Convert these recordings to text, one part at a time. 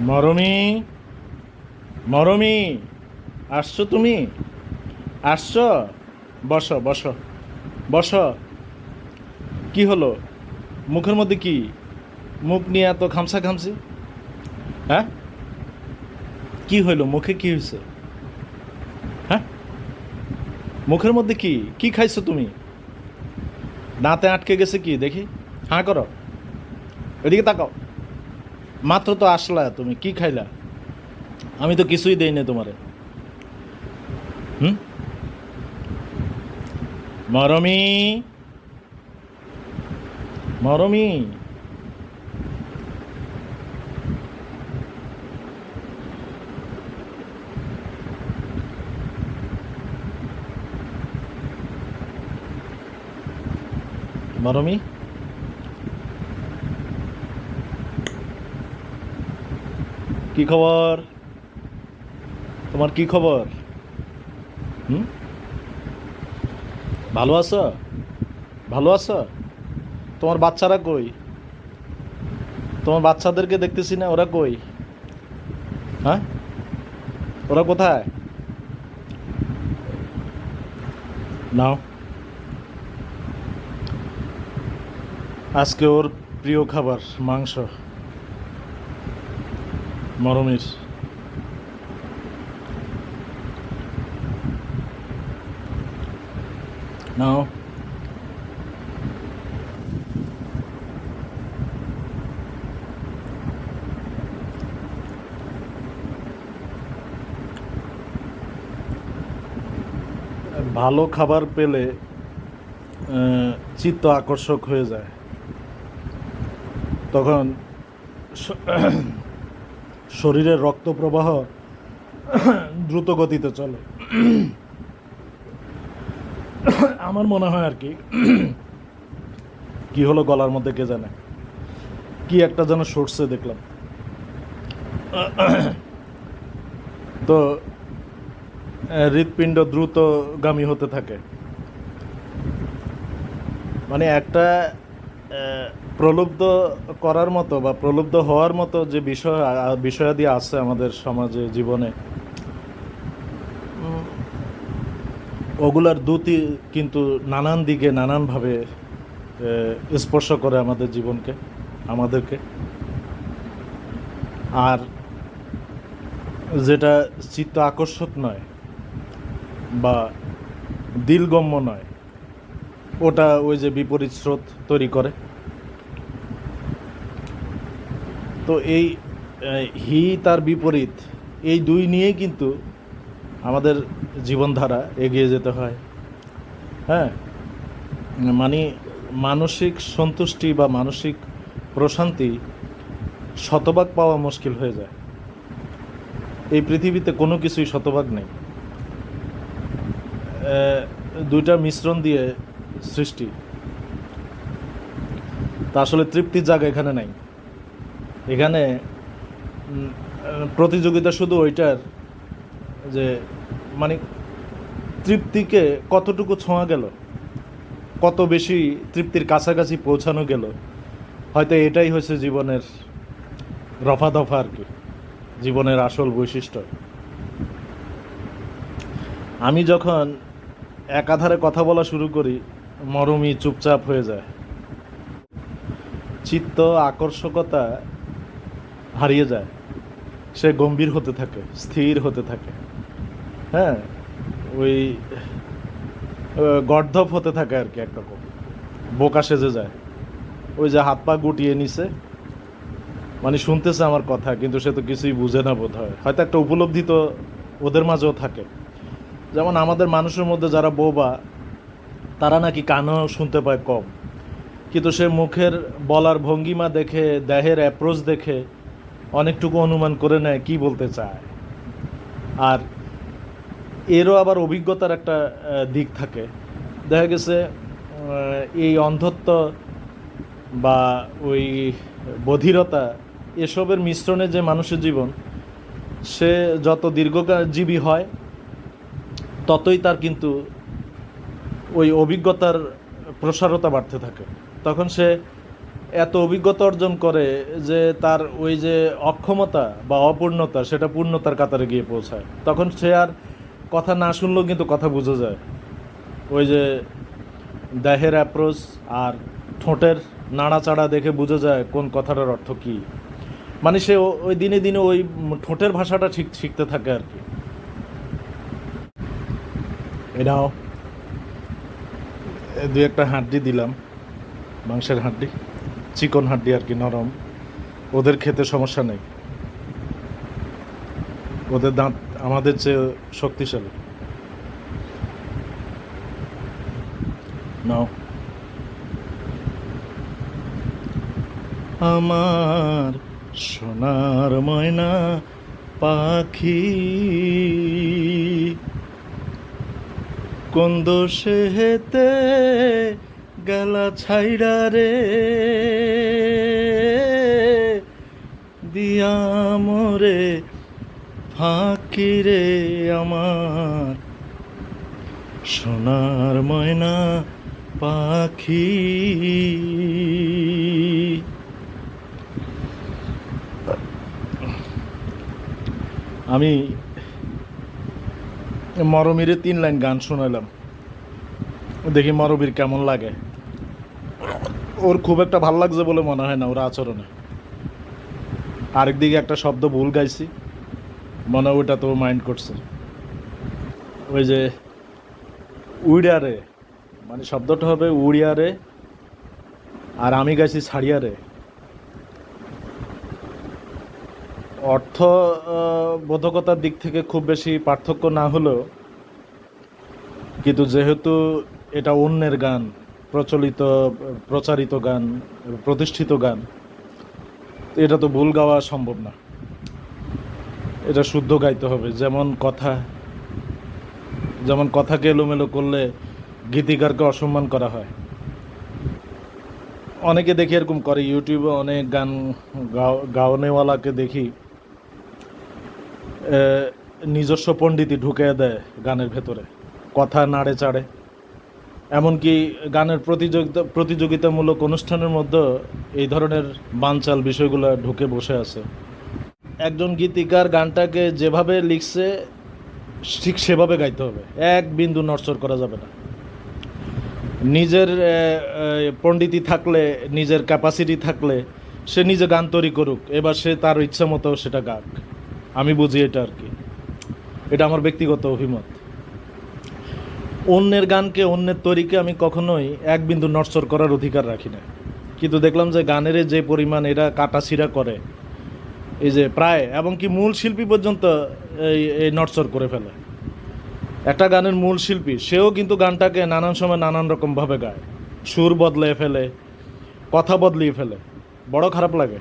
মরমি মরমি, আসছো তুমি? আসছো? বসো বসো বসো। কি হলো? মুখের মধ্যে কি? মুখ নিয়ে এত খামসা খামসি হ্যাঁ? কি হইল? মুখে কি হয়েছে হ্যাঁ? মুখের মধ্যে কি? কি খাইছো তুমি? দাঁতে আটকে গেছে কি? দেখি। হাঁ, করো। ওইদিকে তাকাও। মাত্র তো আসলা তুমি, কি খাইলা? আমি তো কিছুই দেই না তোমারে। হুম? মরমি। মরমি। মরমি। কি খবর? তোমার কি খবর? হুম? ভালো আছো? ভালো আছো? তোমার বাচ্চারা কই? তোমার বাচ্চাদেরকে দেখতেছি না, ওরা কই? হ্যাঁ? ওরা কোথায়? নাও। আজকে ওর প্রিয় খাবার, মাংস। মরমির নাও। ভালো খাবার পেলে চিত্ত আকর্ষক হয়ে যায়। তখন শরীরের রক্ত প্রবাহ দ্রুত গতিতে চলে। আমার মনে হয় আর কি কি হলো গলার মধ্যে কে জানে? কি একটা যেন সরষে দেখলাম। তো, হৃৎপিণ্ড দ্রুতগামী হতে থাকে। মানে একটা প্রলুব্ধ করার মতো বা প্রলুব্ধ হওয়ার মতো যে বিষয় বিষয়াদি আছে আমাদের সমাজে, জীবনে ওগুলার দুটি কিন্তু নানান দিকে নানানভাবে স্পর্শ করে আমাদের জীবনকে, আমাদেরকে। আর যেটা চিত্ত আকর্ষক নয় বা দিলগম্য নয়, ওটা ওই যে বিপরীত স্রোত তৈরি করে। তো এই হি তার বিপরীত, এই দুই নিয়েই কিন্তু আমাদের জীবনধারা এগিয়ে যেতে হয়। হ্যাঁ? মানে মানসিক সন্তুষ্টি বা মানসিক প্রশান্তি শতভাগ পাওয়া মুশকিল হয়ে যায়। এই পৃথিবীতে কোনো কিছুই শতভাগ নেই। দুইটা মিশ্রণ দিয়ে সৃষ্টি। তা আসলে তৃপ্তির জায়গা এখানে নাই। এখানে প্রতিযোগিতা শুধু ওইটার যে মানে তৃপ্তিকে কতটুকু ছোঁয়া গেল, কত বেশি তৃপ্তির কাছাকাছি পৌঁছানো গেল, হয়তো এটাই হচ্ছে জীবনের রফা দফা আর কি, জীবনের আসল বৈশিষ্ট্য। আমি যখন একাধারে কথা বলা শুরু করি মরমি চুপচাপ হয়ে যায়। চিত্ত, আকর্ষকতা হারিয়ে যায়। সে গম্ভীর হতে থাকে, স্থির হতে থাকে। হ্যাঁ? ওই গর্ধপ হতে থাকে আর কি একরকম বোকা সেজে যায়। ওই যে হাত পা গুটিয়ে নিছে। মানে শুনতেছে আমার কথা, কিন্তু সে তো কিছুই বুঝে না বোধ হয় হয়তো একটা উপলব্ধি তো ওদের মাঝেও থাকে। যেমন আমাদের মানুষের মধ্যে যারা বোবা, তারা নাকি কানও শুনতে পায় কম। কিন্তু সে মুখের বলার ভঙ্গিমা দেখে, দেহের অ্যাপ্রোচ দেখে অনেকটুকু অনুমান করে নেয় কি বলতে চায়। আর এরও আবার অভিজ্ঞতার একটা দিক থাকে। দেখা গেছে এই অন্ধত্ব বা ওই বধিরতা, এসবের মিশ্রণে যে মানুষের জীবন, সে যত দীর্ঘজীবী হয়, ততই তার কিন্তু ওই অভিজ্ঞতার প্রসারতা বাড়তে থাকে। তখন সে এত অভিজ্ঞতা অর্জন করে যে তার ওই যে অক্ষমতা বা অপূর্ণতা, সেটা পূর্ণতার কাতারে গিয়ে পৌঁছায়। তখন সে আর কথা না শুনলেও কিন্তু কথা বোঝা যায়। ওই যে দেহের অ্যাপ্রোচ আর ঠোঁটের নাড়াচাড়া দেখে বোঝা যায় কোন কথাটার অর্থ কী। মানে সে ওই দিনে দিনে ওই ঠোঁটের ভাষাটা ঠিক শিখতে থাকে আর কি। এটাও দু একটা হাড্ডি দিলাম, মাংসের হাড্ডি। চিকন হাড্ডি আর কি নরম। ওদের খেতে সমস্যা নেই। ওদের দাঁত আমাদের চেয়ে শক্তিশালী। নাও। আমার সোনার ময়না পাখি কোন দোষে হেতে গেলা ছাইড়া রে। দিয়া মোরে ফাঁকি রে আমার। সোনার ময়না পাখি। আমি মরমিরে তিন লাইন গান শোনালাম। দেখি মরমির কেমন লাগে। ওর খুব একটা ভালো লাগছে বলে মনে হয় না ওর আচরণে। আরেকদিকে একটা শব্দ ভুল গাইছি, মনে ওটা তো মাইন্ড করছে। ওই যে উড়িয়ারে মানে শব্দটা হবে উড়িয়ারে আর আমি গাইছি ছাড়িয়ারে। অর্থ বোধকতার দিক থেকে খুব বেশি পার্থক্য না হলেও, কিন্তু যেহেতু এটা অন্যের গান প্রচলিত, প্রচারিত গান, প্রতিষ্ঠিত গান, এটা তো ভুল গাওয়া সম্ভব না। এটা শুদ্ধ গাইতে হবে। যেমন কথা, যেমন কথাকে এলোমেলো করলে গীতিকারকে অসম্মান করা হয়। অনেকে দেখি এরকম করে, ইউটিউবে অনেক গান গাও- গাওনেওয়ালাকে দেখি নিজস্ব পণ্ডিতি ঢুকে দেয় গানের ভেতরে। কথা নাড়ে চাড়ে এমনকি গানের প্রতিযোগিতা প্রতিযোগিতামূলক অনুষ্ঠানের মধ্যে এই ধরনের বানচাল বিষয়গুলো ঢুকে বসে আছে। একজন গীতিকার গানটাকে যেভাবে লিখছে, ঠিক সেভাবে গাইতে হবে। এক বিন্দু নড়চড় করা যাবে না। নিজের পণ্ডিতি থাকলে, নিজের ক্যাপাসিটি থাকলে, সে নিজে গান তৈরি করুক, এবার সে তার ইচ্ছা মতো সেটা গাক। আমি বুঝি এটা আর কি। এটা আমার ব্যক্তিগত অভিমত। অন্যের গানকে, অন্যের তৈরিকে আমি কখনোই এক বিন্দু নড়চড় করার অধিকার রাখি না কিন্তু দেখলাম যে গানের যে পরিমাণ এরা কাটাছিড়া করে, এই যে প্রায়, এবং কি মূল শিল্পী পর্যন্ত এই এই নড়চড় করে ফেলে। একটা গানের মূল শিল্পী, সেও কিন্তু গানটাকে নানান সময় নানান রকমভাবে গায়। সুর বদলে ফেলে, কথা বদলিয়ে ফেলে। বড় খারাপ লাগে।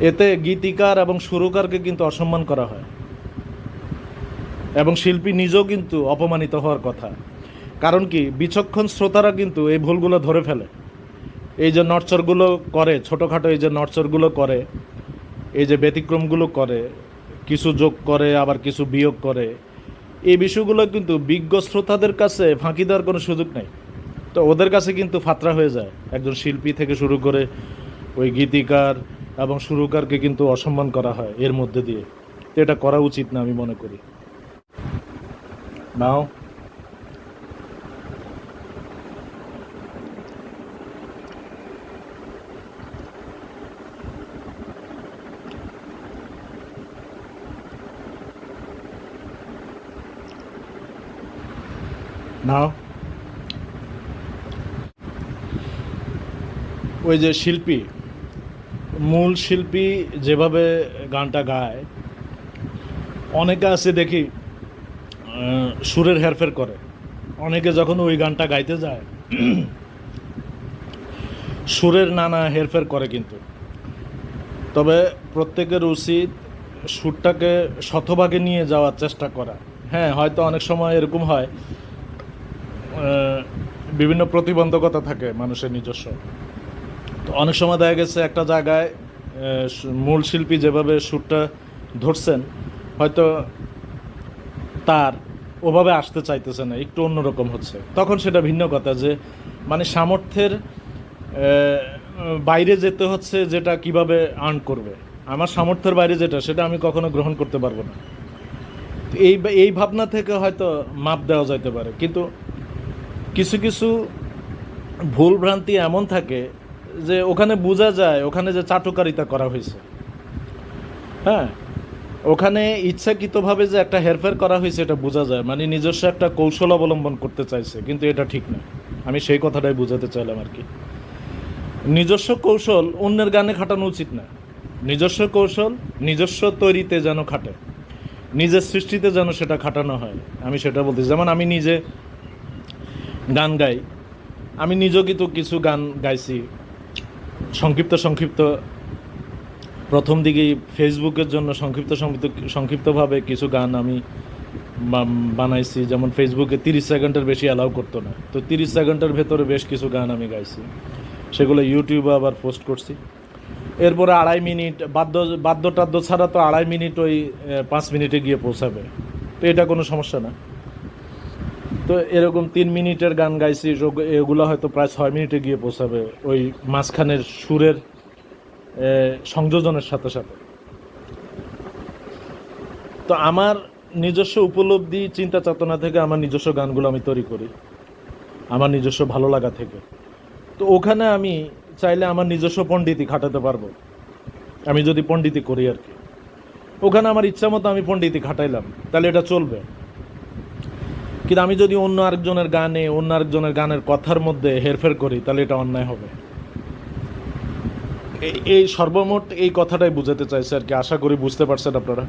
এতে গীতিকার এবং সুরকারকে কিন্তু অসম্মান করা হয়। এবং শিল্পী নিজেও কিন্তু অপমানিত হওয়ার কথা। কারণ কি, বিচক্ষণ শ্রোতারা কিন্তু এই ভুলগুলো ধরে ফেলে। এই যে নড়চড়গুলো করে, ছোটোখাটো এই যে নড়চড়গুলো করে, এই যে ব্যতিক্রমগুলো করে, কিছু যোগ করে, আবার কিছু বিয়োগ করে, এই বিষয়গুলো কিন্তু বিজ্ঞ শ্রোতাদের কাছে ফাঁকি দেওয়ার কোনো সুযোগ নেই। তো ওদের কাছে কিন্তু ফাতরা হয়ে যায়। একজন শিল্পী থেকে শুরু করে ওই গীতিকার এবং সুরকারকে কিন্তু অসম্মান করা হয় এর মধ্যে দিয়ে। তো এটা করা উচিত না আমি মনে করি। নাও নাও ওই যে শিল্পী মূল শিল্পী যেভাবে গানটা গায় অনেকে আছে দেখি সুরের হেরফের করে। অনেকে যখন ওই গানটা গাইতে যায়, সুরের নানা হেরফের করে কিন্তু। তবে প্রত্যেকের উচিত সুরটাকে শতভাগে নিয়ে যাওয়ার চেষ্টা করা। হ্যাঁ হয়তো অনেক সময় এরকম হয় বিভিন্ন প্রতিবন্ধকতা থাকে মানুষের নিজস্ব। তো অনেক সময় দেখা গেছে একটা জায়গায় মূল শিল্পী যেভাবে সুরটা ধরছেন, হয়তো তার ওভাবে আসতে চাইতেছে না, একটু অন্যরকম হচ্ছে। তখন সেটা ভিন্ন কথা যে মানে সামর্থ্যের বাইরে যেতে হচ্ছে যেটা কীভাবে আর্ন করবে। আমার সামর্থ্যের বাইরে যেটা, সেটা আমি কখনো গ্রহণ করতে পারব না। এই এই ভাবনা থেকে হয়তো মাপ দেওয়া যাইতে পারে। কিন্তু কিছু কিছু ভুল ভ্রান্তি এমন থাকে যে, ওখানে বোঝা যায়, ওখানে যে চাটুকারিতা করা হয়েছে। হ্যাঁ? ওখানে ইচ্ছাকৃতভাবে যে একটা হেরফের করা হয়েছে, এটা বোঝা যায়। মানে নিজস্ব একটা কৌশল অবলম্বন করতে চাইছে, কিন্তু এটা ঠিক না। আমি সেই কথাটাই বোঝাতে চাইলাম আর কি। নিজস্ব কৌশল অন্যের গানে খাটানো উচিত না। নিজস্ব কৌশল নিজস্ব তৈরিতে যেন খাটে, নিজের সৃষ্টিতে যেন সেটা খাটানো হয়। আমি সেটা বলতে যেমন আমি নিজে গান গাই। আমি নিজেও কিন্তু কিছু গান গাইছি। সংক্ষিপ্ত সংক্ষিপ্ত প্রথম দিকেই ফেসবুকের জন্য সংক্ষিপ্ত সংক্ষিপ্ত সংক্ষিপ্তভাবে কিছু গান আমি বানাইছি। যেমন ফেসবুকে তিরিশ সেকেন্ডের বেশি অ্যালাউ করতো না। তো তিরিশ সেকেন্ডের ভেতরে বেশ কিছু গান আমি গাইছি। সেগুলো ইউটিউবে আবার পোস্ট করছি। এরপরে আড়াই মিনিট, বাদ্য বাদ্য টাদ্য ছাড়া তো আড়াই মিনিট ওই পাঁচ মিনিটে গিয়ে পৌঁছাবে। তো এটা কোনো সমস্যা না। তো এরকম তিন মিনিটের গান গাইছি এগুলো হয়তো প্রায় ছয় মিনিটে গিয়ে পৌঁছাবে। ওই মাঝখানের সুরের সংযোজনের সাথে সাথে। তো আমার নিজস্ব উপলব্ধি, চিন্তা চেতনা থেকে আমার নিজস্ব গানগুলো আমি তৈরি করি। আমার নিজস্ব ভালো লাগা থেকে। তো ওখানে আমি চাইলে আমার নিজস্ব পণ্ডিতি খাটাতে পারব। আমি যদি পণ্ডিতি করি আর কি। ওখানে আমার ইচ্ছা মতো আমি পণ্ডিতি খাটাইলাম। তাহলে এটা চলবে। কিন্তু আমি যদি অন্য আরেকজনের গানে, অন্য আরেকজনের গানের কথার মধ্যে হেরফের করি, তাহলে এটা অন্যায় হবে। এই- সর্বমোট এই কথাটাই বুঝাতে চাইছে আর কি। আশা করি বুঝতে পারছেন আপনারা।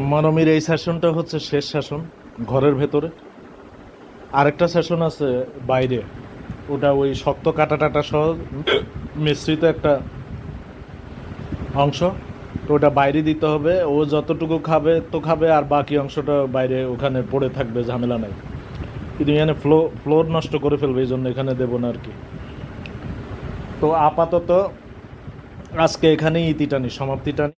মনমির, এই সেশনটা হচ্ছে শেষ সেশন ঘরের ভেতরে। আরেকটা সেশন আছে বাইরে। ওটা ওই শক্ত কাটা টাটা সহ মিশ্রিত একটা অংশ। তো ওটা বাইরে দিতে হবে। ও যতটুকু খাবে, তো খাবে, আর বাকি অংশটা বাইরে ওখানে পড়ে থাকবে, ঝামেলা নাই। কিন্তু এখানে ফ্লো, ফ্লোর নষ্ট করে ফেলবে, এই জন্য এখানে দেবো না আর কি। তো আপাতত আজকে এখানেই ইতি টানি, সমাপ্তি টানি।